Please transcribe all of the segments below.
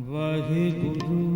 ਵਾਹਿਗੁਰੂ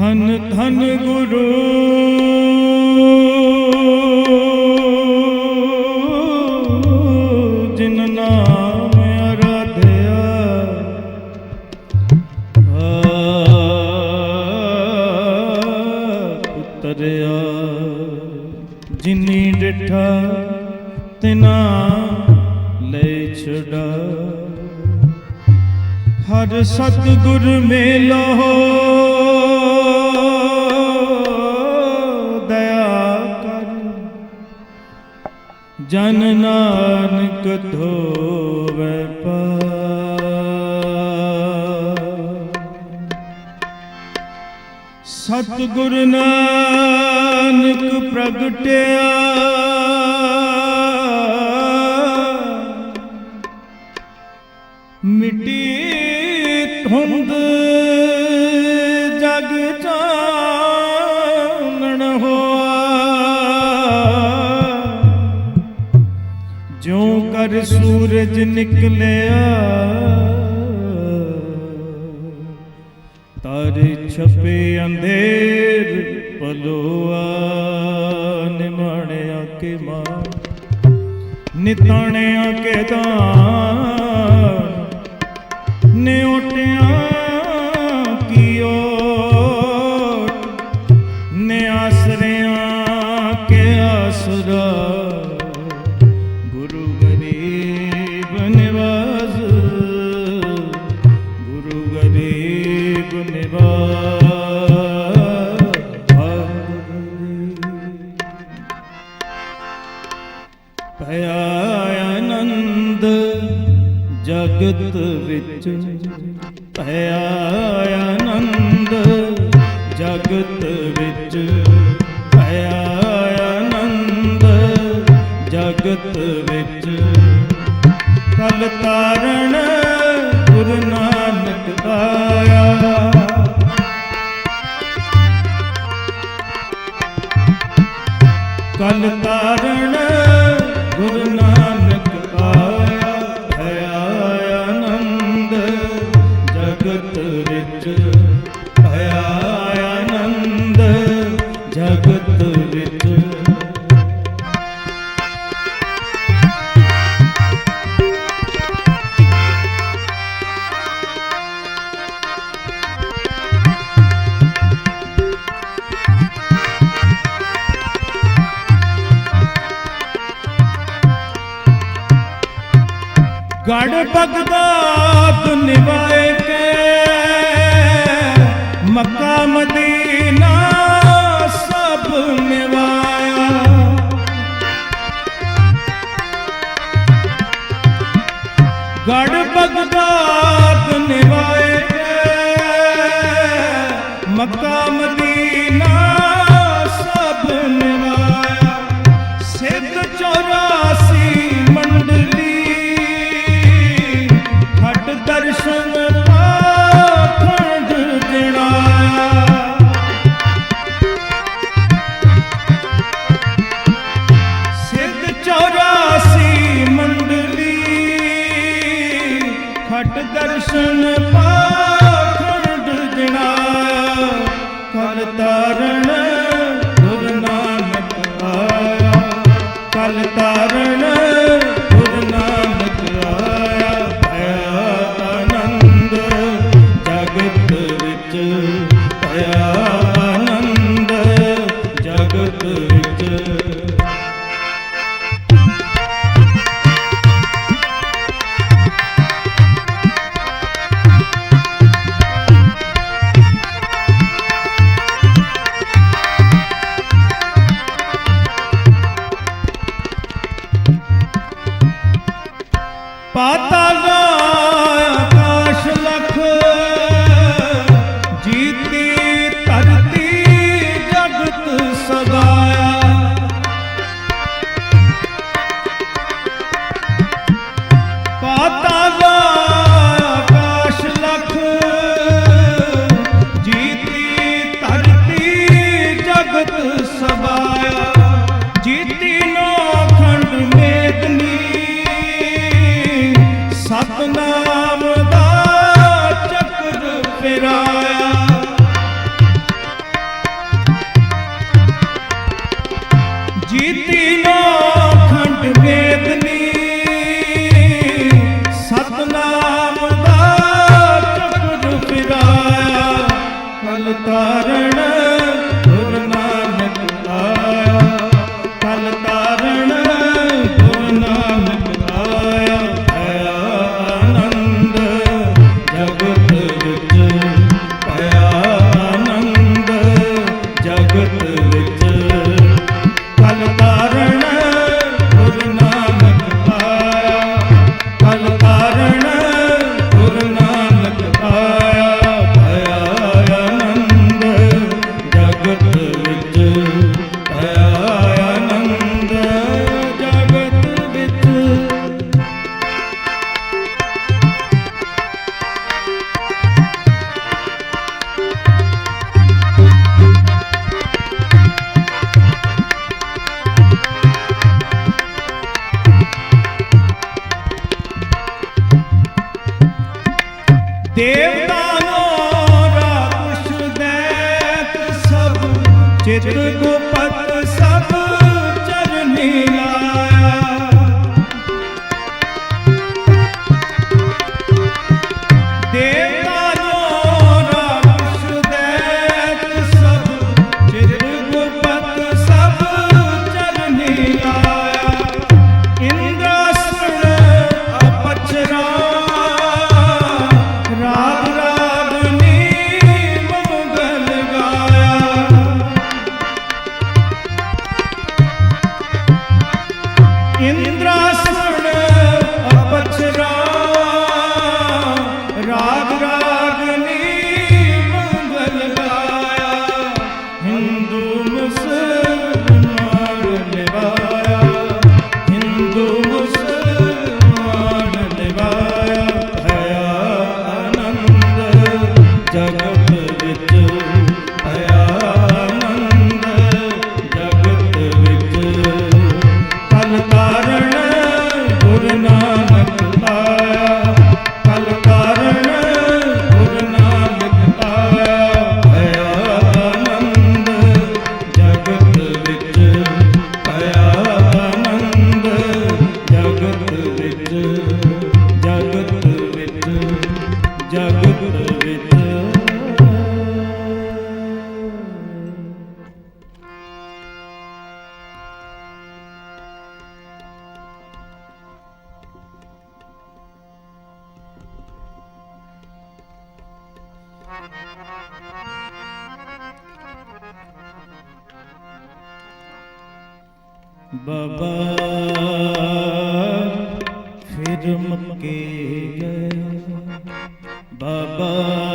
ਧਨ ਧਨ ਗੁਰੂ। ਜਿਨ ਨਾਮ ਅਰਾਧਿਆ। ਉਤਰਿਆ। ਜਿਨੀ ਡਿਠਾ, ਤਿਨਾ ਲੈ ਛੜਾ ਹਰ ਸਤਿਗੁਰ ਮੇਲੋ ਜਨ ਨਾਨਕ ਧੋਵੈ ਪਾਰ। ਸਤਿਗੁਰ ਨਾਨਕ ਪ੍ਰਗਟਿਆ। ਮਿੱਟੀ ਧੁੰਦ ਜਿਉ ਸੂਰਜ ਨਿਕਲਿਆ। ਤਾਰੇ ਛਪੇ ਅੰਧੇਰ ਪਲੋਆ ਨਿਮਾਣਿਆ ਕੇ ਮਾਂ। ਨਿਤਾਣਿਆ ਕੇ ਦਾਨ। ਜਗਤ ਵਿੱਚ ਭਇਆ ਆਨੰਦ। ਜਗਤ ਵਿੱਚ ਭਇਆ ਆਨੰਦ। ਜਗਤ ਵਿੱਚ ਕਲ ਤਾਰਣ ਗੁਰੂ ਨਾਨਕ ਆਇਆ ਕਲ ਤਾਰਣ ਗੜ ਬਗਦਾਦ ਨਿਵਾਏ ਕੇ। ਮੱਕਾ ਮਦੀਨਾ ਸਭ ਨਿਵਾਇਆ ਗੜ ਬਗਦਾਦ Listen to ਬਾਬਾ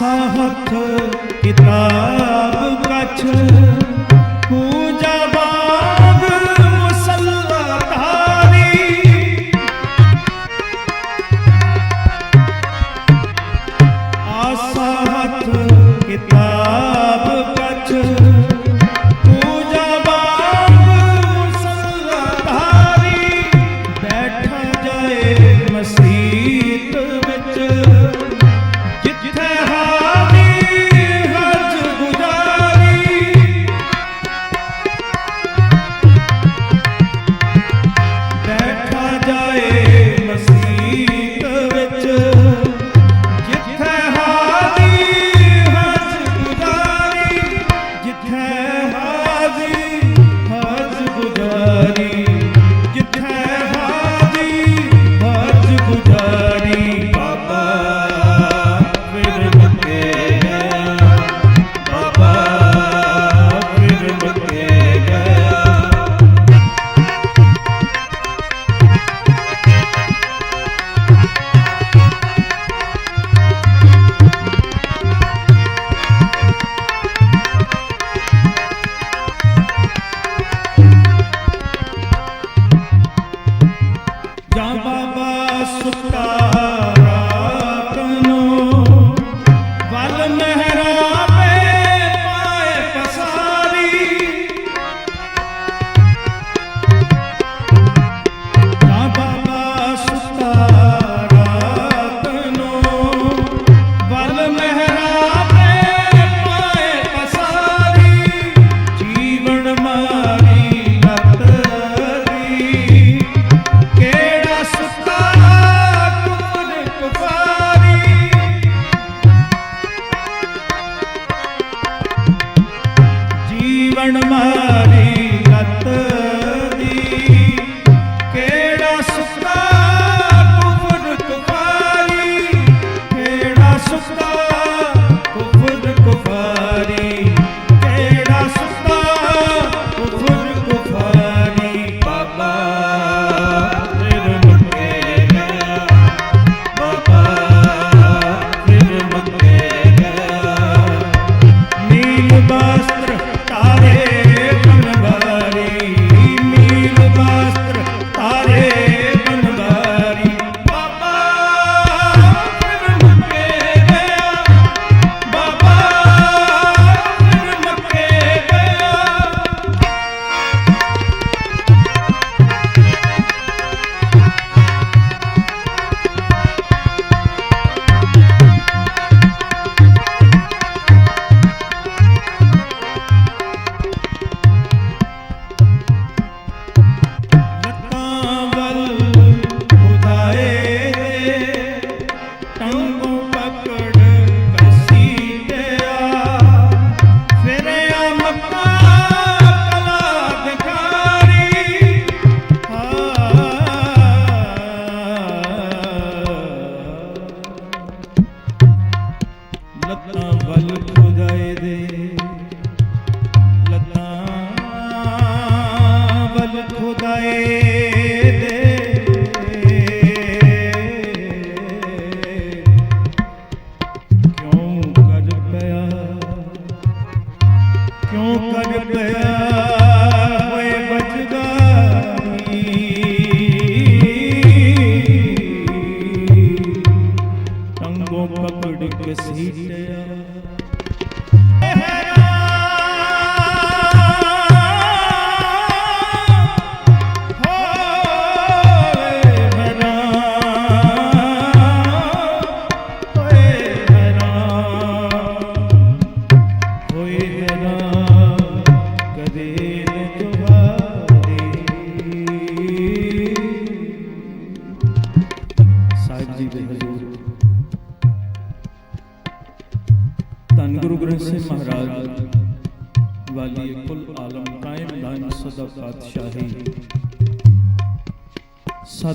ਆਸਾ ਹੱਥ ਕਿਤਾਬ ਕਛ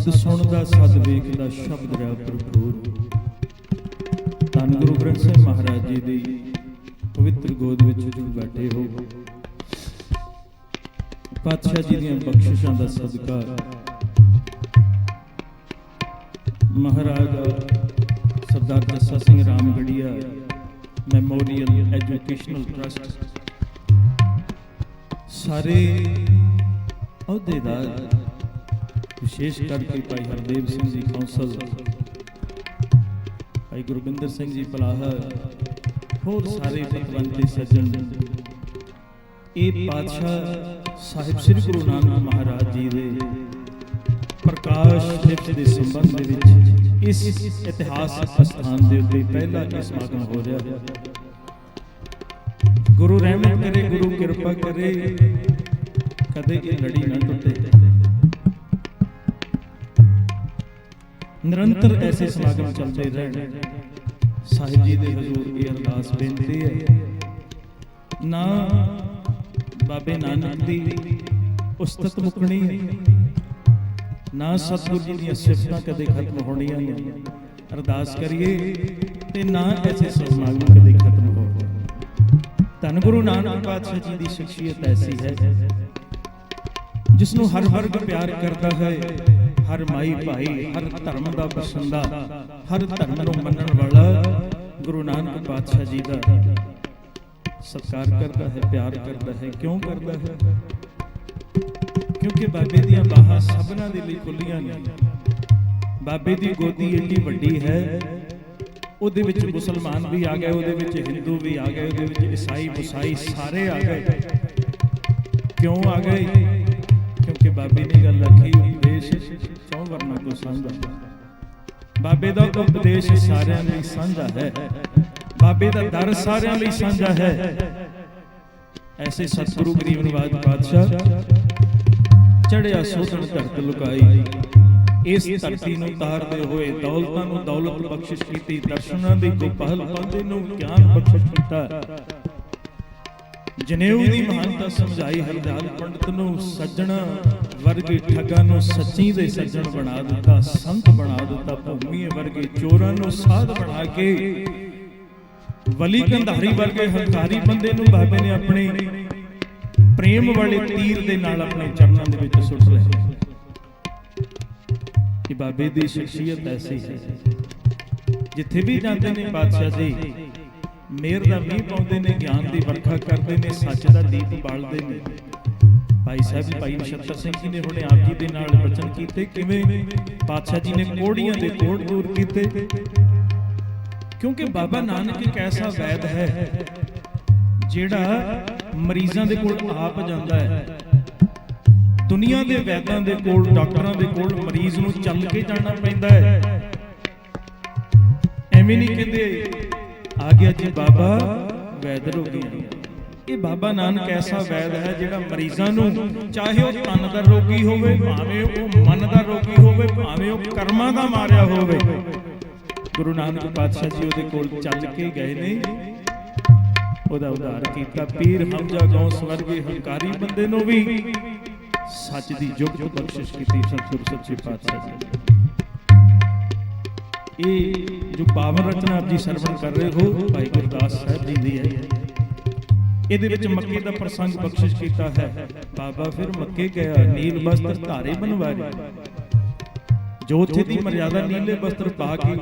ਸਤ ਸੁਣਦਾ ਸਤ ਵੇਖਦਾ, ਸ਼ਬਦ ਰਹਿ ਭਰਪੂਰ। ਧੰਨ ਗੁਰੂ ਗ੍ਰੰਥ ਸਾਹਿਬ ਮਹਾਰਾਜ ਜੀ ਦੀ ਪਵਿੱਤਰ ਗੋਦ ਵਿੱਚ ਜੁ ਬੈਠੇ ਹੋ। ਪਾਤਸ਼ਾਹ ਜੀ ਦੀਆਂ ਬਖਸ਼ਿਸ਼ਾਂ ਦਾ ਸਦਕਾ ਵਿਸ਼ੇਸ਼ ਕਰਕੇ ਭਾਈ ਹਰਦੇਵ ਸਿੰਘ ਜੀ ਕੌਂਸਲ। ਭਾਈ ਗੁਰਬਿੰਦਰ ਸਿੰਘ ਜੀ ਪਲਾਹਰ ਹੋਰ ਸਾਰੇ ਪਤਵੰਤੇ ਸੱਜਣ। ਇਹ ਪਾਤਸ਼ਾਹ ਸਾਹਿਬ ਸ੍ਰੀ ਗੁਰੂ ਨਾਨਕ ਮਹਾਰਾਜ ਜੀ ਦੇ ਪ੍ਰਕਾਸ਼ ਦਿਵਸ ਦੇ ਸੰਬੰਧ ਦੇ ਵਿੱਚ ਇਸ ਇਤਿਹਾਸ ਸਥਾਨ ਦੇ ਉੱਤੇ ਪਹਿਲਾ ਇਹ ਸਮਾਗਮ ਹੋ ਰਿਹਾ। ਹੈ ਗੁਰੂ ਰਹਿਮਤ ਕਰੇ, ਗੁਰੂ ਕਿਰਪਾ ਕਰੇ, ਕਦੇ ਇਹ ਲੜੀ ਨਾ ਟੁੱਟੇ। ਨਿਰੰਤਰ ਐਸੇ ਸਮਾਗਮ ਚੱਲਦੇ ਰਹਿਣ। ਸਾਹਿਬ ਜੀ ਦੇ ਹਜ਼ੂਰ ਇਹ ਅਰਦਾਸ ਬੇਨਤੀ ਹੈ। ਨਾ ਬਾਬੇ ਨਾਨਕ ਦੀ ਉਸਤਤ ਮੁਕਣੀ ਹੈ। ਨਾ ਸਤਿਗੁਰ ਜੀ ਦੀਆਂ ਸਿਫਤਾਂ ਕਦੇ ਖਤਮ ਹੋਣੀਆਂ ਨਹੀਂ ਅਰਦਾਸ ਕਰੀਏ ਤੇ ਨਾ ਐਸੇ ਸਮਾਗਮ ਕਦੇ ਖਤਮ ਹੋਣ। ਧੰਨ ਗੁਰੂ ਨਾਨਕ ਪਾਤਸ਼ਾਹ ਜੀ ਦੀ ਸ਼ਖਸੀਅਤ ਐਸੀ ਹੈ ਜਿਸ ਨੂੰ ਹਰ ਵਰਗ ਪਿਆਰ ਕਰਦਾ ਹੈ। ਹਰ ਮਾਈ ਭਾਈ, ਹਰ ਧਰਮ ਦਾ ਪਸੰਦਾ, ਹਰ ਧਰਮ ਨੂੰ ਮੰਨਣ ਵਾਲਾ ਗੁਰੂ ਨਾਨਕ ਪਾਤਸ਼ਾਹ ਜੀ ਦਾ ਸਤਿਕਾਰ ਕਰਦਾ ਹੈ, ਪਿਆਰ ਕਰਦਾ ਹੈ। ਕਿਉਂ ਕਰਦਾ ਹੈ? ਕਿਉਂਕਿ ਬਾਬੇ ਦੀਆਂ ਬਾਹਾਂ ਸਭਨਾਂ ਦੇ ਲਈ ਖੁੱਲੀਆਂ ਨੇ। ਬਾਬੇ ਦੀ ਗੋਦੀ ਇੰਨੀ ਵੱਡੀ ਹੈ, ਉਹਦੇ ਵਿੱਚ ਮੁਸਲਮਾਨ ਵੀ ਆ ਗਏ, ਉਹਦੇ ਵਿੱਚ ਹਿੰਦੂ ਵੀ ਆ ਗਏ, ਉਹਦੇ ਵਿੱਚ ਈਸਾਈ, ਮੁਸਾਈ ਸਾਰੇ ਆ ਗਏ। ਕਿਉਂ ਆ ਗਏ? ਕਿਉਂਕਿ ਬਾਬੇ ਨੇ ਗੱਲ ਆਖੀ ਉਪਦੇਸ਼ ਚੌਂ ਵਰਨਾ ਕੋ ਸਾਂਝਾ ਬਾਬੇ ਦਾ ਉਪਦੇਸ਼ ਸਾਰਿਆਂ ਲਈ ਸਾਂਝਾ ਹੈ। ਬਾਬੇ ਦਾ ਦਰ ਸਾਰਿਆਂ ਲਈ ਸਾਂਝਾ ਹੈ। ਐਸੇ ਸਤਿਗੁਰੂ ਗਰੀਬ ਨਵਾਜ ਪਾਤਸ਼ਾਹ ਚੜਿਆ ਸੋਧਣ ਧਰਤ ਲੁਕਾਈ। ਇਸ ਧਰਤੀ ਨੂੰ ਤਾਰਦੇ ਹੋਏ ਦੌਲਤਾਂ ਨੂੰ ਦੌਲਤ ਬਖਸ਼ਿਸ਼ ਕੀਤੀ, ਦਰਸ਼ਨਾਂ ਦੀ ਗੋਪਾਲ ਪਾਉਂਦੇ ਨੂੰ ਗਿਆਨ ਬਖਸ਼ਿਸ਼ ਕੀਤਾ। ਜਨੇਊ ਦੀ ਮਹਾਨਤਾ ਸਮਝਾਈ ਹਰਦਿਆਲ ਪੰਡਤ ਨੂੰ ਸੱਜਣਾ ਵਰਗੇ ਠੱਗਾਂ ਨੂੰ ਸੱਚੀ ਦੇ ਸੱਜਣ ਬਣਾ ਦਿੱਤਾ, ਸੰਤ ਬਣਾ ਦਿੱਤਾ ਭੂਮੀਏ ਵਰਗੇ ਚੋਰਾਂ ਨੂੰ ਸਾਧ ਬਣਾ ਕੇ। ਵਲੀ ਕੰਧਾਰੀ ਵਰਗੇ ਹੰਕਾਰੀ ਬੰਦੇ ਨੂੰ ਬਾਬੇ ਨੇ ਆਪਣੇ ਪ੍ਰੇਮ ਵਾਲੇ ਤੀਰ ਦੇ ਨਾਲ ਆਪਣੇ ਚਰਨਾਂ ਦੇ ਵਿੱਚ ਸੁੱਟ ਲਿਆ। ਕਿ ਬਾਬੇ ਦੀ ਸ਼ਖਸੀਅਤ ਐਸੀ ਹੈ, ਜਿੱਥੇ ਵੀ ਜਾਂਦੇ ਨੇ ਬਾਦਸ਼ਾਹ ਜੀ, ਮੇਰ ਦਾ ਮੀਂਹ ਪਾਉਂਦੇ ਨੇ, ਗਿਆਨ ਦੀ ਵਰਖਾ ਕਰਦੇ ਨੇ, ਸੱਚ ਦਾ ਦੀਪ ਬਾਲਦੇ ਨੇ। ਭਾਈ ਸਾਹਿਬ ਭਾਈ ਨਛੱਤਰ ਸਿੰਘ ਜੀ ਨੇ ਹੁਣੇ ਆਪ ਜੀ ਦੇ ਨਾਲ ਬਚਨ ਕੀਤੇ, ਕਿਵੇਂ? ਬਾਦਸ਼ਾਹ ਜੀ ਨੇ ਕੋੜੀਆਂ ਦੇ ਕੋੜ ਦੂਰ ਕੀਤੇ। ਕਿਉਂਕਿ ਬਾਬਾ ਨਾਨਕ ਇੱਕ ਐਸਾ ਵੈਦ ਹੈ, ਜਿਹੜਾ ਮਰੀਜ਼ਾਂ ਦੇ ਕੋਲ ਆਪ ਜਾਂਦਾ ਹੈ। ਦੁਨੀਆ ਦੇ ਵੈਦਾਂ ਦੇ ਕੋਲ, ਡਾਕਟਰਾਂ ਦੇ ਕੋਲ ਮਰੀਜ਼ ਨੂੰ ਚੱਲ ਕੇ ਜਾਣਾ ਪੈਂਦਾ ਹੈ। ਐਵੇਂ ਨਹੀਂ ਕਹਿੰਦੇ, ਆ ਗਿਆ ਜੀ ਬਾਬਾ ਵੈਦ ਰੋਗੀਆਂ। ਇਹ ਬਾਬਾ ਨਾਨਕ ਐਸਾ ਵੈਦ ਹੈ ਜਿਹੜਾ ਮਰੀਜ਼ਾਂ ਨੂੰ ਚਾਹੇ ਉਹ ਤਨ ਦਾ ਰੋਗੀ ਹੋਵੇ, ਭਾਵੇਂ ਉਹ ਮਨ ਦਾ ਰੋਗੀ ਹੋਵੇ, ਭਾਵੇਂ ਉਹ ਕਰਮਾਂ ਦਾ ਮਾਰਿਆ ਹੋਵੇ। ਗੁਰੂ ਨਾਨਕ ਪਾਤਸ਼ਾਹ ਜੀ ਉਹਦੇ ਕੋਲ ਚੱਲ ਕੇ ਗਏ ਨੇ। ਉਹਦਾ ਉਧਾਰ ਕੀਤਾ। ਪੀਰ ਹਮਜਾ ਗੌਸ ਵਰਗੇ ਹੰਕਾਰੀ ਬੰਦੇ ਨੂੰ ਵੀ ਸੱਚ ਦੀ ਜੁਗਤ ਬਖਸ਼ਿਸ਼ ਕੀਤੀ ਸਤਿਗੁਰ ਸੱਚੇ ਪਾਤਸ਼ਾਹ ਜੀ। ਇਹ ਜੋ ਪਾਵਨ ਰਚਨਾ ਆਪ ਜੀ ਸਰਵਣ ਕਰ ਰਹੇ ਹੋ, ਭਾਈ ਗੁਰਦਾਸ ਸਾਹਿਬ ਜੀ ਦੀ ਹੈ। ਇਹਦੇ ਵਿੱਚ ਮੱਕੇ ਦਾ ਪ੍ਰਸੰਗ ਬਖਸ਼ਿਸ਼ ਕੀਤਾ ਹੈ। ਬਾਬਾ ਫਿਰ ਮੱਕੇ ਗਿਆ ਨੀਲ ਬਸਤਰ ਧਾਰੇ ਬਣਵਾਏ। ਜੋ ਉੱਥੇ ਦੀ ਮਰਿਆਦਾ ਨੀਲੇ ਬਸਤਰ ਪਾ ਕੇ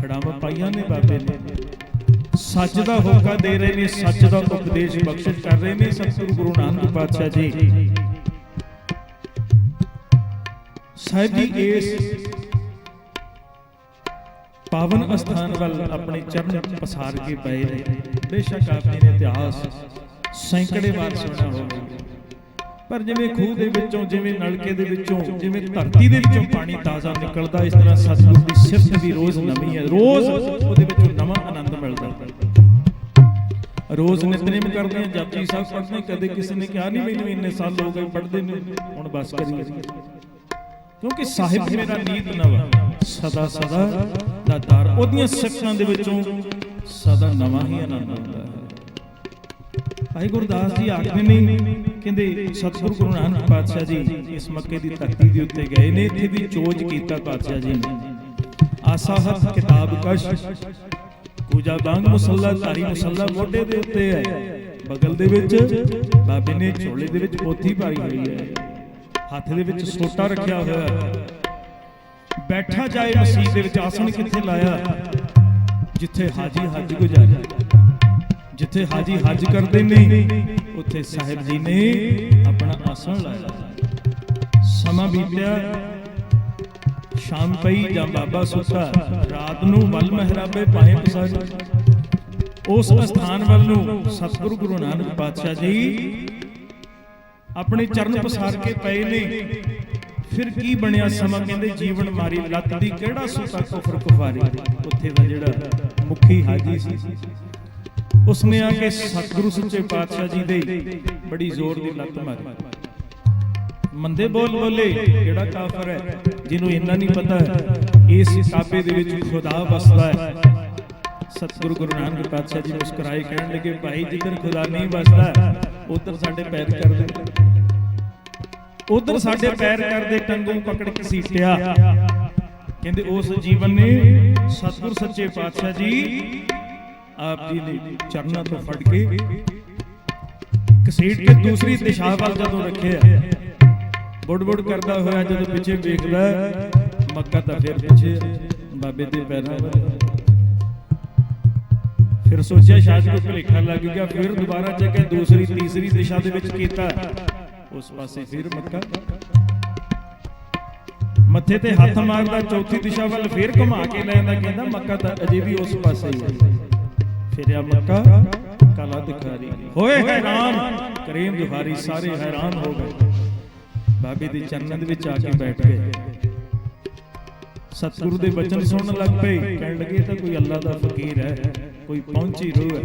ਖੜਾਵਾਂ ਪਾਈਆਂ ਨੇ ਬਾਬੇ ਨੇ। ਸੱਚ ਦਾ ਹੋਕਾ ਦੇ ਰਹੇ ਨੇ ਸੱਚ ਦਾ ਉਪਦੇਸ਼ ਬਖਸ਼ਿਸ਼ ਕਰ ਰਹੇ ਨੇ ਸਤਿਗੁਰੂ ਗੁਰੂ ਨਾਨਕ ਪਾਤਸ਼ਾਹ ਜੀ। ਸਾਹਿਬ ਜੀ। ਇਸ ਪਾਵਨ ਅਸਥਾਨ ਵੱਲ ਆਪਣੇ ਚਰਨ ਪਸਾਰ ਕੇ ਪਏ ਨੇ। ਬੇਸ਼ੱਕ ਆਪਨੇ ਨੇ ਇਤਿਹਾਸ ਸੈਂਕੜੇ ਵਾਰ ਸੁਣਿਆ ਹੋਵੇ ਪਰ ਜਿਵੇਂ ਖੂਹ ਦੇ ਵਿੱਚੋਂ, ਜਿਵੇਂ ਨਲਕੇ ਦੇ ਵਿੱਚੋਂ, ਜਿਵੇਂ ਧਰਤੀ ਦੇ ਵਿੱਚੋਂ ਪਾਣੀ ਤਾਜ਼ਾ ਨਿਕਲਦਾ, ਇਸ ਤਰ੍ਹਾਂ ਸਤਿਗੁਰ ਦੀ ਸਿਫਤ ਵੀ ਰੋਜ਼ ਨਵੀਂ ਹੈ। ਰੋਜ਼ ਉਹਦੇ ਵਿੱਚੋਂ ਨਵਾਂ ਆਨੰਦ ਮਿਲਦਾ ਰੋਜ਼ ਨਿਤਨੇਮ ਕਰਦੇ ਆ ਜਪਜੀ ਸਾਹਿਬ ਪੜ੍ਹਦੇ ਕਦੇ ਕਿਸੇ ਨੇ ਕਿਹਾ ਨਹੀਂ, ਮੈਨੂੰ ਇੰਨੇ ਸਾਲ ਹੋ ਗਏ ਪੜ੍ਹਦੇ ਨੇ, ਹੁਣ ਬਸ ਕਰੀਏ। ਕਿਉਂਕਿ ਸਾਹਿਬ ਮੇਰਾ ਨੀਤ ਨਵਾ, ਸਦਾ ਸਦਾ ਦਾ ਦਰ ਉਹਦੀਆਂ ਸਿਫਤਾਂ ਦੇ ਵਿੱਚੋਂ ਸਦਾ ਨਵਾਂ ਹੀ ਆਨੰਦ ਆਉਂਦਾ ਹੈ। ਭਾਈ ਗੁਰਦਾਸ ਜੀ ਆਖਦੇ ਨੇ, ਕਹਿੰਦੇ, ਸਤਿਗੁਰੂ ਗੁਰੂ ਨਾਨਕ ਪਾਤਸ਼ਾਹ ਜੀ, ਇਸ ਮੱਕੇ ਦੀ ਧਰਤੀ ਦੇ ਉੱਤੇ ਗਏ ਨੇ, ਇੱਥੇ ਵੀ ਚੋਜ ਕੀਤਾ ਪਾਤਸ਼ਾਹ ਜੀ ਨੇ। ਆਸਾਹਤ ਕਿਤਾਬ ਕਸ਼, ਪੂਜਾ ਬਾਂਗ ਮੁਸੱਲਾ, ਧਾਰੀ ਮੁਸੱਲਾ ਮੋਢੇ ਦੇ ਉੱਤੇ ਹੈ। ਬਗਲ ਦੇ ਵਿੱਚ ਬਾਬੇ ਨੇ ਝੋਲੇ ਦੇ ਵਿੱਚ ਪੋਥੀ ਪਾਈ ਹੋਈ ਹੈ। ਹੱਥ ਦੇ ਵਿੱਚ ਸੋਟਾ ਰੱਖਿਆ ਹੋਇਆ ਹੈ। ਬੈਠਾ ਜਾਏ ਮਸੀਹ ਦੇ ਵਿੱਚ ਆਸਣ ਕਿੱਥੇ ਲਾਇਆ? ਜਿੱਥੇ ਹਾਜੀ ਹੱਜ ਗੁਜ਼ਾਰਿਆ ਜਿੱਥੇ ਹਾਜੀ ਹੱਜ ਕਰਦੇ ਨੇ ਉੱਥੇ ਸਾਹਿਬ ਜੀ ਨੇ ਆਪਣਾ ਆਸਣ ਲਾਇਆ। ਸਮਾਂ ਬੀਤਿਆ। ਸ਼ਾਮ ਪਈ ਜਾਂ ਬਾਬਾ ਸੁੱਤਾ। ਰਾਤ ਨੂੰ ਵੱਲ ਮਹਿਰਾਬੇ ਪਾਏ ਪਸਾਰੇ। ਉਸ ਅਸਥਾਨ ਵੱਲ ਨੂੰ ਸਤਿਗੁਰੂ ਗੁਰੂ ਨਾਨਕ ਪਾਤਸ਼ਾਹ ਜੀ ਆਪਣੇ ਚਰਨ ਪਸਾਰ ਕੇ ਪਏ ਨੇ। ਫਿਰ ਕੀ ਬਣਿਆ ਸਮਾਂ? ਕਹਿੰਦੇ ਜੀਵਨ ਮਾਰੀ ਲੱਤ ਦੀ ਕਿਹੜਾ ਸੁਤਾ ਕੁਫਰ ਕੁਫਾਰੀ? ਉੱਥੇ ਦਾ ਜਿਹੜਾ ਮੁਖੀ ਹਾਜੀ ਸੀ। ਉਸਨੇ ਆ ਕੇ ਸਤਿਗੁਰੂ ਸੱਚੇ ਪਾਤਸ਼ਾਹ ਜੀ ਦੇ ਬੜੀ ਜ਼ੋਰ ਦੀ ਲੱਤ ਮਾਰੀ। ਮੰਦੇ ਬੋਲ ਬੋਲੇ, ਕਿਹੜਾ ਕਾਫਰ ਹੈ? ਜਿਹਨੂੰ ਇੰਨਾ ਨਹੀਂ ਪਤਾ ਇਸ ਕਾਬੇ ਦੇ ਵਿੱਚ ਖੁਦਾ ਵਸਦਾ ਹੈ। ਸਤਿਗੁਰੂ ਗੁਰੂ ਨਾਨਕ ਪਾਤਸ਼ਾਹ ਜੀ ਮੁਸਕਰਾਏ ਕਹਿਣ ਲੱਗੇ, ਭਾਈ, ਜਿੱਧਰ ਖੁਦਾ ਨਹੀਂ ਵਸਦਾ, ਉਧਰ ਸਾਡੇ ਪੈਰ ਕਰਦੇ ਉਧਰ ਸਾਡੇ ਪੈਰ ਕਰਦੇ ਟੰਗੂ ਪਕੜ ਕੇ ਸੀਟਿਆ। ਕਹਿੰਦੇ ਉਸ ਜੀਵਨ ਨੇ ਸਤਿਗੁਰ ਸੱਚੇ ਪਾਤਸ਼ਾਹ ਜੀ ਆਪ ਜੀ ਨੇ ਚਰਨਾਂ ਤੋਂ ਫੜ ਕੇ ਕਸੀਟ ਕੇ ਦੂਸਰੀ ਦਿਸ਼ਾ ਵੱਲ ਜਦੋਂ ਰੱਖਿਆ। ਬੁੜ-ਬੁੜ ਕਰਦਾ ਹੋਇਆ ਜਦੋਂ ਪਿੱਛੇ ਵੇਖਦਾ ਮੱਕਾ ਤਾਂ ਫਿਰ ਪਿੱਛੇ ਬਾਬੇ ਦੇ ਪੈਰਾਂ ਫਿਰ ਸੋਚਿਆ ਸ਼ਾਇਦ ਕੋਈ ਭੁਲੇਖਾ ਲੱਗ ਗਿਆ ਫਿਰ ਦੁਬਾਰਾ ਚੱਕਿਆ ਦੂਸਰੀ ਤੀਸਰੀ ਦਿਸ਼ਾ ਦੇ ਵਿੱਚ ਕੀਤਾ। ਉਸ ਪਾਸੇ ਫਿਰ ਮੱਕਾ ਮੱਥੇ। ਤੇ ਹੱਥ ਮਾਰਦਾ ਚੌਥੀ ਦਿਸ਼ਾ ਵੱਲ ਫਿਰ ਘੁਮਾ ਕੇ ਲੈ ਜਾਂਦਾ ਕਹਿੰਦਾ ਮੱਕਾ ਤਾਂ ਅਜੇ ਵੀ ਉਸ ਪਾਸੇ ਹੀ। ਹੈ। ਫਿਰਿਆ ਮੱਕਾ ਕਾਲਾ ਦਿਖਾਰੀ। ਹੋਏ ਹੈਰਾਨ। ਕਰੀਮ ਦਿਖਾਰੀ ਸਾਰੇ ਹੈਰਾਨ ਹੋ ਗਏ। ਬਾਬੇ ਦੇ ਚਰਨਾਂ ਦੇ ਵਿੱਚ ਆ ਕੇ ਬੈਠ ਗਏ। ਸਤਿਗੁਰੂ ਦੇ ਬਚਨ ਸੁਣਨ ਲੱਗ ਪਏ। ਕਹਿਣ ਲੱਗੇ ਤਾਂ ਕੋਈ ਅੱਲਾ ਦਾ ਫਕੀਰ ਹੈ। ਕੋਈ ਪਹੁੰਚੀ ਰੂਹ ਹੈ।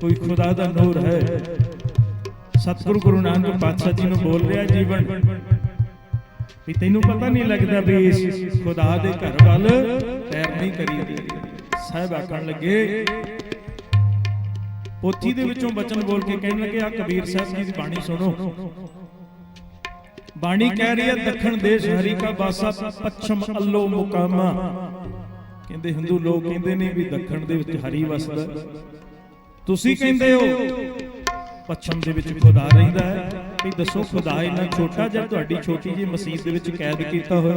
ਕੋਈ ਖੁਦਾ ਦਾ ਨੂਰ ਹੈ। ਸਤਿਗੁਰੂ ਗੁਰੂ ਨਾਨਕ ਪਾਤਸ਼ਾਹ ਜੀ ਨੂੰ ਬੋਲ ਰਿਹਾ ਜੀਵਨ। ਵੀ ਤੈਨੂੰ ਪਤਾ ਨਹੀਂ ਲੱਗਦਾ ਵੀ ਇਸ ਖੁਦਾ ਦੇ ਘਰ ਵੱਲ ਪੈਰ ਨਹੀਂ ਕਰੀਦੀ ਸਾਹਿਬ ਆਖਣ ਲੱਗੇ, ਪੋਥੀ ਦੇ ਵਿੱਚੋਂ ਬਚਨ ਬੋਲ ਕੇ ਕਹਿਣ ਲੱਗੇ ਆ ਕਬੀਰ ਸਾਹਿਬ ਜੀ ਦੀ ਬਾਣੀ ਸੁਣੋ। ਬਾਣੀ ਕਹਿ ਰਹੀ ਹੈ, ਦੱਖਣ ਦੇਸ਼ ਹਰੀ ਕਾ ਬਾਸਾ, ਪੱਛਮ ਅੱਲੋ ਮੁਕਾਮਾ। ਕਹਿੰਦੇ, ਹਿੰਦੂ ਲੋਕ ਕਹਿੰਦੇ ਨੇ ਵੀ ਦੱਖਣ ਦੇ ਵਿੱਚ ਹਰੀ ਵਸਦਾ ਤੁਸੀਂ ਕਹਿੰਦੇ ਹੋ ਪੱਛਮ ਦੇ ਵਿੱਚ ਖੁਦਾ ਰਹਿੰਦਾ ਹੈ। ਵੀ ਦੱਸੋ ਖੁਦਾ ਇੰਨਾ ਛੋਟਾ ਜਿਹਾ ਤੁਹਾਡੀ ਛੋਟੀ ਜਿਹੀ ਮਸਜਿਦ ਦੇ ਵਿੱਚ ਕੈਦ ਕੀਤਾ ਹੋਇਆ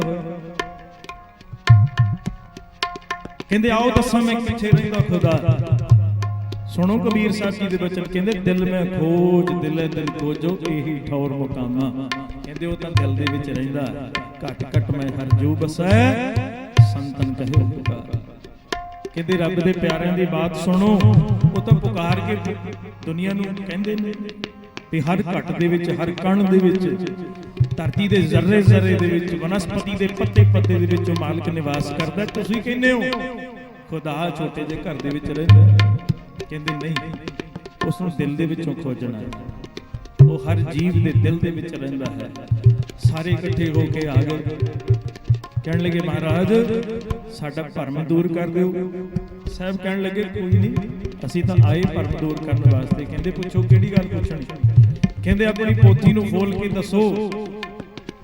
ਕਹਿੰਦੇ, ਆਓ ਦੱਸਾਂ ਮੈਂ ਕਿੱਥੇ ਰਹਿੰਦਾ ਖੁਦਾ? ਸੁਣੋ ਕਬੀਰ ਸਾਹਿਬ ਜੀ ਦੇ ਬਚਨ, ਕਹਿੰਦੇ, ਦਿਲ ਮੈਂ ਖੋਜ, ਦਿਲੇ ਦਿਲ ਖੋਜੋ, ਇਹੀ ਠੌਰ ਮੁਕਾਮਾ। ਕਹਿੰਦੇ, ਉਹ ਤਾਂ ਦਿਲ ਦੇ ਵਿੱਚ ਰਹਿੰਦਾ ਘਟ ਘਟ ਮੈਂ ਹਰ ਜੋ ਬਸੈ ਸੰਤਨ ਕਹੇ ਪੁਕਾਰ। ਕਹਿੰਦੇ, ਰੱਬ ਦੇ ਪਿਆਰਿਆਂ ਦੀ ਬਾਤ ਸੁਣੋ, ਉਹ ਤਾਂ ਪੁਕਾਰ ਕੇ ਦੁਨੀਆ ਨੂੰ ਕਹਿੰਦੇ ਨੇ ਵੀ ਹਰ ਘਟ ਦੇ ਵਿੱਚ, ਹਰ ਕਣ ਦੇ ਵਿੱਚ, ਧਰਤੀ ਦੇ ਜ਼ਰਰੇ ਜ਼ਰਰੇ ਦੇ ਵਿੱਚ ਵਨਸਪਤੀ ਦੇ ਪੱਤੇ ਪੱਤੇ ਦੇ ਵਿੱਚ ਉਹ ਮਾਲਕ ਨਿਵਾਸ ਕਰਦਾ। ਤੁਸੀਂ ਕਹਿੰਦੇ ਹੋ, ਖੁਦਾ ਛੋਟੇ ਜਿਹੇ ਘਰ ਦੇ ਵਿੱਚ ਰਹਿੰਦਾ ਕਹਿੰਦੇ ਨਹੀਂ, ਉਸ ਨੂੰ ਦਿਲ ਦੇ ਵਿੱਚੋਂ ਖੋਜਣਾ ਹੈ। ਉਹ ਹਰ ਜੀਵ ਦੇ ਦਿਲ ਦੇ ਵਿੱਚ ਰਹਿੰਦਾ ਹੈ। ਸਾਰੇ ਇਕੱਠੇ ਹੋ ਕੇ ਆ ਗਏ। ਕਹਿਣ ਲੱਗੇ, ਮਹਾਰਾਜ, ਸਾਡਾ ਭਰਮ ਦੂਰ ਕਰ ਦਿਓ। ਸਾਹਿਬ ਕਹਿਣ ਲੱਗੇ, ਕੋਈ ਨਹੀਂ ਅਸੀਂ ਤਾਂ ਆਏ ਭਰਮ ਦੂਰ ਕਰਨ ਵਾਸਤੇ। ਕਹਿੰਦੇ, ਪੁੱਛੋ, ਕਿਹੜੀ ਗੱਲ ਪੁੱਛਣੀ? ਕਹਿੰਦੇ, ਆਪਣੀ ਪੋਥੀ ਨੂੰ ਖੋਲ ਕੇ ਦੱਸੋ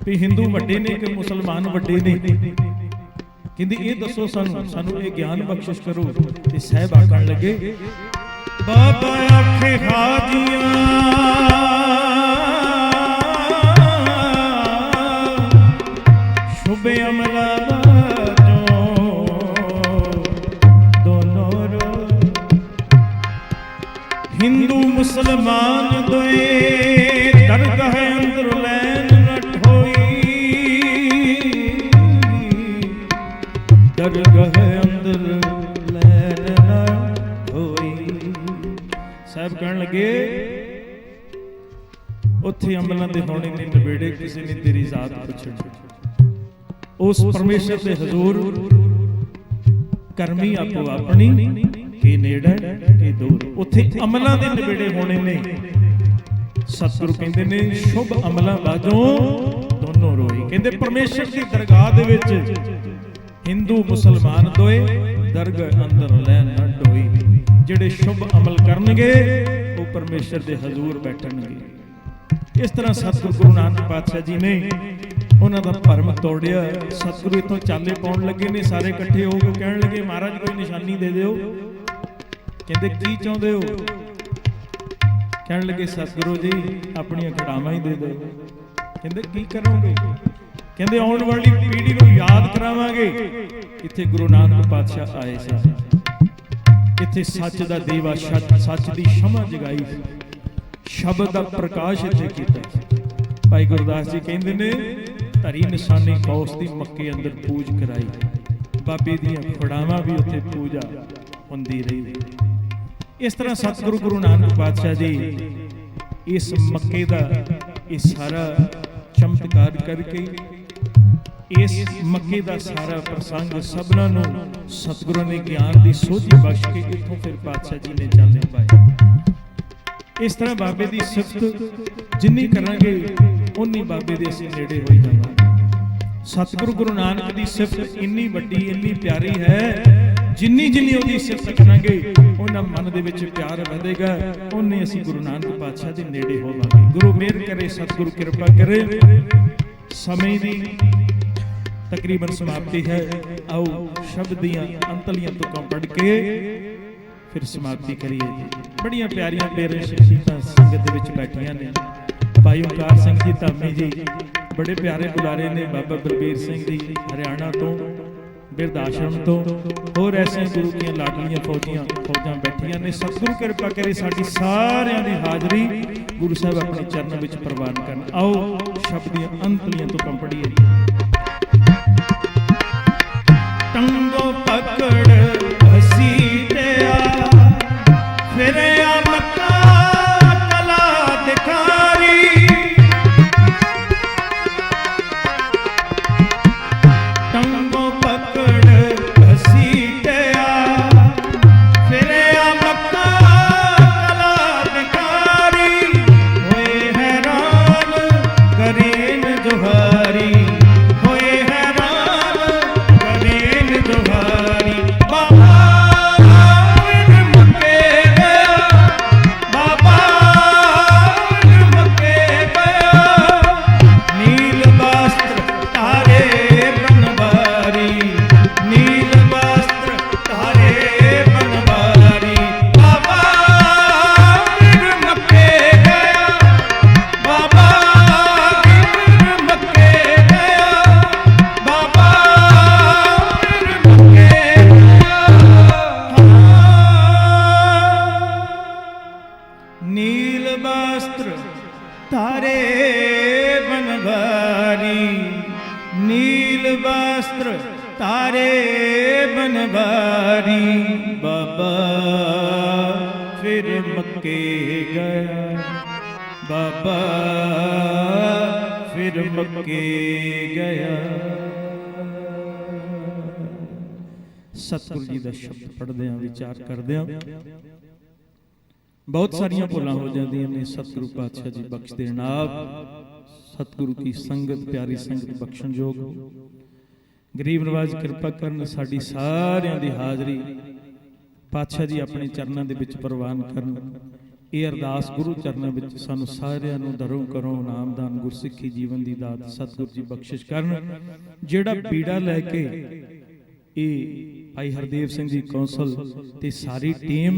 ਵੀ ਹਿੰਦੂ ਵੱਡੇ ਨੇ ਕਿ ਮੁਸਲਮਾਨ ਵੱਡੇ ਨੇ? ਕਹਿੰਦੇ, ਇਹ ਦੱਸੋ ਸਾਨੂੰ ਸਾਨੂੰ ਇਹ ਗਿਆਨ ਬਖਸ਼ਿਸ਼ ਕਰੋ ਤੇ ਸਾਹਿਬ ਆਖਣ ਲੱਗੇ, ਬਾਬਾ ਆਖੇ ਹਾਜੀਆਂ ਮੁਸਲਮਾਨ ਦੋਏ ਦਰਗਾਹ ਅੰਦਰ ਲੈਨ ਨਟ ਹੋਈ। ਦਰਗਾਹ ਅੰਦਰ ਲੈਨ ਨਟ ਹੋਈ। ਸਾਹਿਬ ਕਹਿਣ ਲੱਗੇ, ਉੱਥੇ ਅਮਲਾਂ ਦੇ ਹੋਣੇ ਨੇ ਨਵੇੜੇ ਕਿਸੇ ਨੇ ਤੇਰੀ ਜ਼ਾਤ ਪੁੱਛਣੀ। ਉਸ ਪਰਮੇਸ਼ਰ ਦੇ ਹਜ਼ੂਰ, ਕਰਮੀ ਆਪੋ ਆਪਣੀ, ਕੀ ਨੇੜੇ ਦੂਰ। ਉੱਥੇ ਅਮਲਾਂ ਦੇ ਨਿਬੇੜੇ ਹੋਣੇ ਨੇ। ਸਤਿਗੁਰੂ ਕਹਿੰਦੇ ਨੇ ਸ਼ੁਭ ਅਮਲਾਂ ਬਾਝੋਂ ਦੋਨੋਂ ਰੋਈ ਕਹਿੰਦੇ ਪਰਮੇਸ਼ਰ ਦੀ ਦਰਗਾਹ ਦੇ ਵਿੱਚ ਹਿੰਦੂ ਮੁਸਲਮਾਨ ਦੋਏ ਦਰਗਾਹ ਅੰਦਰ ਲੈ ਨਾ ਢੋਈ ਜਿਹੜੇ ਸ਼ੁਭ ਅਮਲ ਕਰਨਗੇ ਉਹ ਪਰਮੇਸ਼ਰ ਦੇ ਹਜ਼ੂਰ ਬੈਠਣਗੇ। ਇਸ ਤਰ੍ਹਾਂ ਸਤਿਗੁਰੂ ਗੁਰੂ ਨਾਨਕ ਪਾਤਸ਼ਾਹ ਜੀ ਨੇ ਉਹਨਾਂ ਦਾ ਭਰਮ ਤੋੜਿਆ। ਸਤਿਗੁਰੂ ਇਥੋਂ ਚਾਲੇ ਪਾਉਣ ਲੱਗੇ ਨੇ ਸਾਰੇ ਇਕੱਠੇ ਹੋ ਕੇ ਕਹਿਣ ਲੱਗੇ ਮਹਾਰਾਜ ਕੋਈ ਨਿਸ਼ਾਨੀ ਦੇ ਦਿਓ। ਕਹਿੰਦੇ, ਕੀ ਚਾਹੁੰਦੇ ਹੋ? ਕਹਿਣ ਲੱਗੇ, ਸਤਿਗੁਰੂ ਜੀ, ਆਪਣੀਆਂ ਘੜਾਵਾਂ ਹੀ ਦੇ ਦਿਓ। ਕਹਿੰਦੇ, ਕੀ ਕਰੋਗੇ? ਕਹਿੰਦੇ, ਆਉਣ ਵਾਲੀ ਪੀੜ੍ਹੀ ਨੂੰ ਯਾਦ ਕਰਾਵਾਂਗੇ। ਇੱਥੇ ਗੁਰੂ ਨਾਨਕ ਪਾਤਸ਼ਾਹ ਆਏ ਸੀ। ਇੱਥੇ ਸੱਚ ਦਾ ਦੀਵਾ, ਸੱਚ ਦੀ ਸ਼ਮਾ ਜਗਾਈ ਸ਼ਬਦ ਦਾ ਪ੍ਰਕਾਸ਼ ਇੱਥੇ ਕੀਤਾ ਭਾਈ ਗੁਰਦਾਸ ਜੀ ਕਹਿੰਦੇ ਨੇ, ਧਰੀ ਨਿਸ਼ਾਨੀ ਕੌਸ ਦੀ ਮੱਕੇ ਅੰਦਰ ਪੂਜ ਕਰਾਈ। ਬਾਬੇ ਦੀਆਂ ਫੜਾਵਾਂ ਵੀ ਉੱਥੇ ਪੂਜਾ ਹੁੰਦੀ ਰਹੀ। ਇਸ ਤਰ੍ਹਾਂ ਸਤਿਗੁਰੂ ਗੁਰੂ ਨਾਨਕ ਪਾਤਸ਼ਾਹ ਜੀ ਇਸ ਮੱਕੇ ਦਾ ਇਹ ਸਾਰਾ ਚਮਤਕਾਰ ਕਰਕੇ ਇਸ ਮੱਕੇ ਦਾ ਸਾਰਾ ਪ੍ਰਸੰਗ ਸਭਨਾਂ ਨੂੰ ਸਤਿਗੁਰੂ ਨੇ ਗਿਆਨ ਦੀ ਸੋਝੀ ਬਖਸ਼ ਕੇ ਇੱਥੋਂ ਫਿਰ ਪਾਤਸ਼ਾਹ ਜੀ ਨੇ ਚਾਲੇ ਪਾਏ। ਇਸ ਤਰ੍ਹਾਂ ਬਾਬੇ ਦੀ ਸਿਫਤ ਜਿੰਨੀ ਕਰਾਂਗੇ ਉਨੀ ਬਾਬੇ ਦੇ ਅਸੀਂ ਨੇੜੇ ਹੋਈ ਜਾਵਾਂਗੇ। ਸਤਿਗੁਰੂ ਗੁਰੂ ਨਾਨਕ ਦੀ ਸਿਫਤ ਇੰਨੀ ਵੱਡੀ ਇੰਨੀ ਪਿਆਰੀ ਹੈ ਜਿੰਨੀ ਜਿੰਨੀ ਉਹਦੀ ਸਿਫਤ ਕਰਾਂਗੇ ਉਹਨਾਂ ਮਨ ਦੇ ਵਿੱਚ ਪਿਆਰ ਵਧੇਗਾ, ਉਹਨੇ ਅਸੀਂ ਗੁਰੂ ਨਾਨਕ ਪਾਤਸ਼ਾਹ ਦੇ ਨੇੜੇ ਹੋਵਾਂਗੇ। ਗੁਰੂ ਮਿਹਰ ਕਰੇ, ਸਤਿਗੁਰੂ ਕਿਰਪਾ ਕਰੇ। ਸਮੇਂ ਦੀ ਤਕਰੀਬਨ ਸਮਾਪਤੀ ਹੈ। ਆਓ ਸ਼ਬਦ ਦੀਆਂ ਅੰਤਲੀਆਂ ਤੁਕਾਂ ਪੜ ਕੇ ਫਿਰ ਸਮਾਪਤੀ ਕਰੀਏ। ਬੜੀਆਂ ਪਿਆਰੀਆਂ ਪਿਆਰੇ ਸ਼ਖਸੀਅਤਾਂ ਸੰਗਤ ਵਿੱਚ ਬੈਠੀਆਂ ਨੇ। ਭਾਈ ਓਕਾਰ ਸਿੰਘ ਜੀ, ਧਾਮੀ ਜੀ, ਬੜੇ ਪਿਆਰੇ ਬੁਲਾਰੇ ਨੇ ਬਾਬਾ ਬਲਬੀਰ ਸਿੰਘ ਜੀ, ਹਰਿਆਣਾ ਤੋਂ। ਬਿਰਧ ਆਸ਼ਰਮ ਤੋਂ ਹੋਰ ਐਸੀਆਂ ਗੁਰੂ ਦੀਆਂ ਲਾਡਲੀਆਂ ਫੌਜੀਆਂ ਫੌਜਾਂ ਬੈਠੀਆਂ ਨੇ। ਸਤਿਗੁਰੂ ਕਿਰਪਾ ਕਰੇ ਸਾਡੀ ਸਾਰਿਆਂ ਦੀ ਹਾਜ਼ਰੀ ਗੁਰੂ ਸਾਹਿਬ ਆਪਣੇ ਚਰਨਾਂ ਵਿੱਚ ਪ੍ਰਵਾਨ ਕਰਨ। ਆਓ ਸ਼ਬਦ ਦੀਆਂ ਅੰਤਲੀਆਂ ਤੋਂ ਕੰਪੜੀਏ ਟੰਗੋ ਪਕੜ ਆਂ ਵਿਚਾਰ ਕਰਦੇ ਆਂ ਬਹੁਤ ਸਾਰੀਆਂ ਭੁੱਲਾਂ ਹੋ ਜਾਂਦੀਆਂ ਨੇ ਸਤਿਗੁਰੂ ਪਾਤਸ਼ਾਹ ਜੀ ਬਖਸ਼ ਦੇਣ ਆਪ ਸਤਿਗੁਰੂ ਕੀ ਸੰਗਤ ਪਿਆਰੀ ਸੰਗਤ ਬਖਸ਼ਣ ਯੋਗ। ਗਰੀਬ ਨਵਾਜ਼ ਕਿਰਪਾ ਕਰਨ ਸਾਡੀ ਸਾਰਿਆਂ ਦੀ ਹਾਜ਼ਰੀ। ਪਾਤਸ਼ਾਹ ਜੀ ਆਪਣੇ ਚਰਨਾਂ ਦੇ ਵਿੱਚ ਪ੍ਰਵਾਨ ਕਰਨ। ਇਹ ਅਰਦਾਸ ਗੁਰੂ ਚਰਨਾਂ ਵਿੱਚ ਸਾਨੂੰ ਸਾਰਿਆਂ ਨੂੰ ਦਰੋਂ ਕਰੋ ਨਾਮਦਾਨ ਗੁਰਸਿੱਖੀ ਜੀਵਨ ਦੀ ਦਾਤ ਸਤਿਗੁਰੂ ਜੀ ਬਖਸ਼ਿਸ਼ ਕਰਨ। ਜਿਹੜਾ ਬੀੜਾ ਲੈ ਕੇ ਇਹ ਭਾਈ ਹਰਦੇਵ ਸਿੰਘ ਜੀ ਕੌਂਸਲ ਤੇ ਸਾਰੀ ਟੀਮ।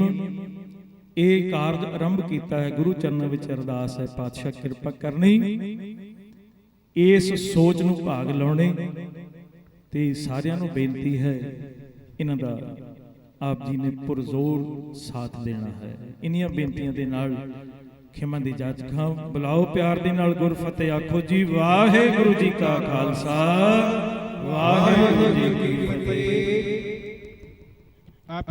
ਇਹ ਕਾਰਜ ਆਰੰਭ ਕੀਤਾ ਹੈ, ਗੁਰੂ ਚਰਨਾਂ ਵਿੱਚ ਅਰਦਾਸ ਹੈ, ਪਾਤਸ਼ਾਹ ਕਿਰਪਾ ਕਰਨੀ। ਇਸ ਸੋਚ ਨੂੰ ਭਾਗ ਲਾਉਣੇ ਤੇ ਸਾਰਿਆਂ ਨੂੰ ਬੇਨਤੀ ਹੈ, ਇਹਨਾਂ ਦਾ ਆਪ ਜੀ ਨੇ ਪੁਰਜ਼ੋਰ ਸਾਥ ਦੇਣਾ ਹੈ। ਇਨੀਆਂ ਬੇਨਤੀਆਂ ਦੇ ਨਾਲ ਖਿਮਾ ਦੀ ਜਾਚ ਖਾਂ। ਬੁਲਾਓ ਪਿਆਰ ਦੇ ਨਾਲ ਗੁਰ ਫਤਿਹ ਆਖੋ ਜੀ, ਵਾਹਿਗੁਰੂ ਜੀ ਕਾ ਖਾਲਸਾ, ਵਾਹਿਗੁਰੂ ਜੀ ਕੀ ਫਤਿਹ। ਆਪ